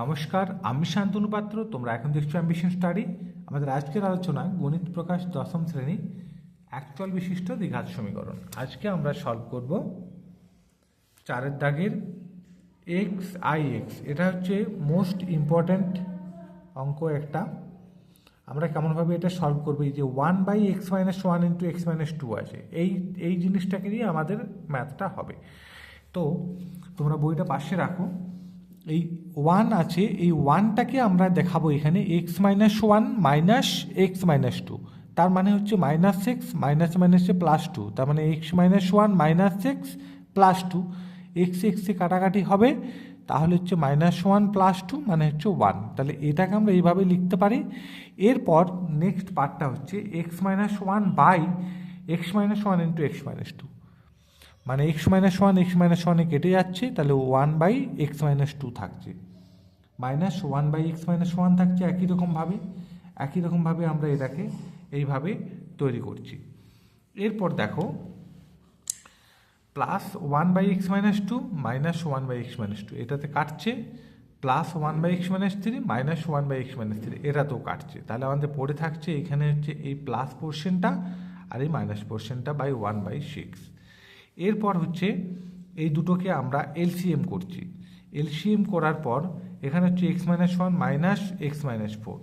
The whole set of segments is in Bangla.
নমস্কার, আমি শান্তনু পাত্র, তোমরা এখন দেখছ অ্যাম্বিশন স্টাডি আমাদের আজকের আলোচনা গণিত প্রকাশ দশম শ্রেণি অ্যাকচুয়াল বিশিষ্ট দ্বিঘাত সমীকরণ। আজকে আমরা সলভ করব চারের দাগের এক্স আই এক্স এটা হচ্ছে মোস্ট ইম্পর্ট্যান্ট অঙ্ক একটা। আমরা কেমনভাবে এটা সলভ করব? এই যে one by x minus one into x minus two আছে। এই এই জিনিসটাকে নিয়ে আমাদের ম্যাথটা হবে। তো তোমরা বইটা পাশে রাখো। এই ওয়ান আছে, এই ওয়ানটাকে আমরা দেখাবো এখানে x minus one minus x minus two তার মানে হচ্ছে মাইনাস এক্স মাইনাস মাইনাসে প্লাস টু তার মানে x minus one minus six plus two x এক্সে কাটাকাটি হবে, তাহলে হচ্ছে মাইনাস ওয়ান প্লাস টু মানে হচ্ছে ওয়ান তাহলে এটাকে আমরা এইভাবে লিখতে পারি। এরপর নেক্সট পার্টটা হচ্ছে x minus one by x minus one into x minus two মানে x minus one x minus ওয়ানে কেটে যাচ্ছে, তাহলে one by x minus two থাকছে। Minus one by x minus one থাকছে একই রকমভাবে একই রকমভাবে আমরা এটাকে এইভাবে তৈরি করছি। এরপর দেখো plus one by x minus two minus one by x minus two এটাতে কাটছে plus one by x minus three minus one by x minus three এটাতেও কাটছে। তাহলে আমাদের পড়ে থাকছে এখানে হচ্ছে এই প্লাস পোর্শনটা আর এই মাইনাস পোর্শনটা বাই ওয়ান বাই সিক্স এরপর হচ্ছে এই দুটোকে আমরা এলসিএম করছি। এলসিএম করার পর এখানে হচ্ছে x minus one minus x minus four.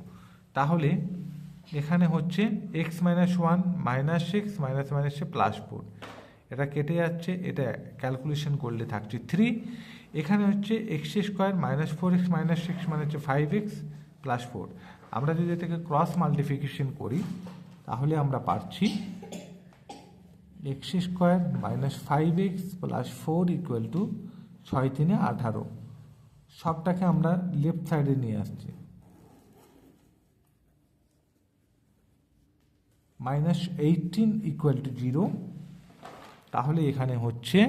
তাহলে এখানে হচ্ছে x minus one minus six minus মাইনাসে প্লাস ফোর। এটা কেটে যাচ্ছে, এটা ক্যালকুলেশন করলে থাকছে থ্রি। এখানে হচ্ছে x square minus four x minus six মানে হচ্ছে ফাইভ এক্স প্লাস ফোর। আমরা যদি এটাকে ক্রস মাল্টিফিকেশন করি, তাহলে আমরা পাচ্ছি x square minus five x plus four equal to ছয় তিনে আঠারো। সবটাকে আমরা লেফট সাইডে নিয়ে আসছি। Minus eighteen equal to zero তাহলে এখানে হচ্ছে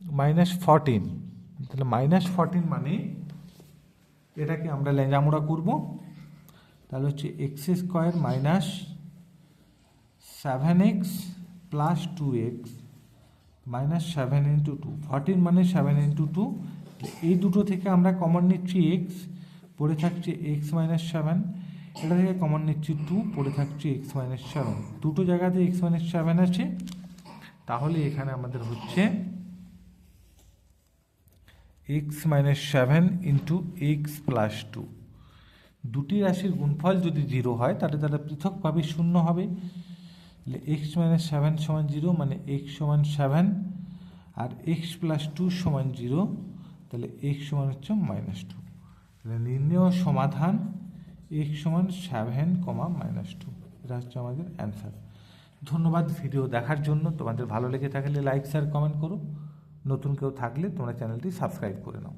মাইনাস ফরটিন তাহলে মাইনাস ফরটিন মানে এটাকে আমরা লেঞ্জামোড়া করব। তাহলে হচ্ছে x square minus seven x plus two x minus seven into two fourteen মানে সেভেন ইন্টু টু এই দুটো থেকে আমরা কমন নিচ্ছি এক্স পড়ে থাকছে এক্স মাইনাস সেভেন এটা থেকে কমন নিচ্ছি টু পড়ে থাকছে এক্স মাইনাস সেভেন দুটো জায়গাতে এক্স মাইনাস সেভেন আছে। তাহলে এখানে আমাদের হচ্ছে x minus seven into x plus two দুটি রাশির গুণফল যদি জিরো হয়, তাহলে তারা পৃথকভাবে শূন্য হবে। এক্স মাইনাস সেভেন সমান জিরো মানে এক্স সমান সেভেন আর এক্স প্লাস টু সমান জিরো তাহলে এক্স সমান হচ্ছে মাইনাস টু তাহলে নির্ণয় সমাধান এক্স সমান সেভেন কমা মাইনাস টু এটা হচ্ছে আমাদের অ্যান্সার ধন্যবাদ ভিডিও দেখার জন্য। তোমাদের ভালো লেগে থাকলে লাইক শেয়ার কমেন্ট করো। নতুন কেউ থাকলে তোমরা চ্যানেলটি সাবস্ক্রাইব করে নাও।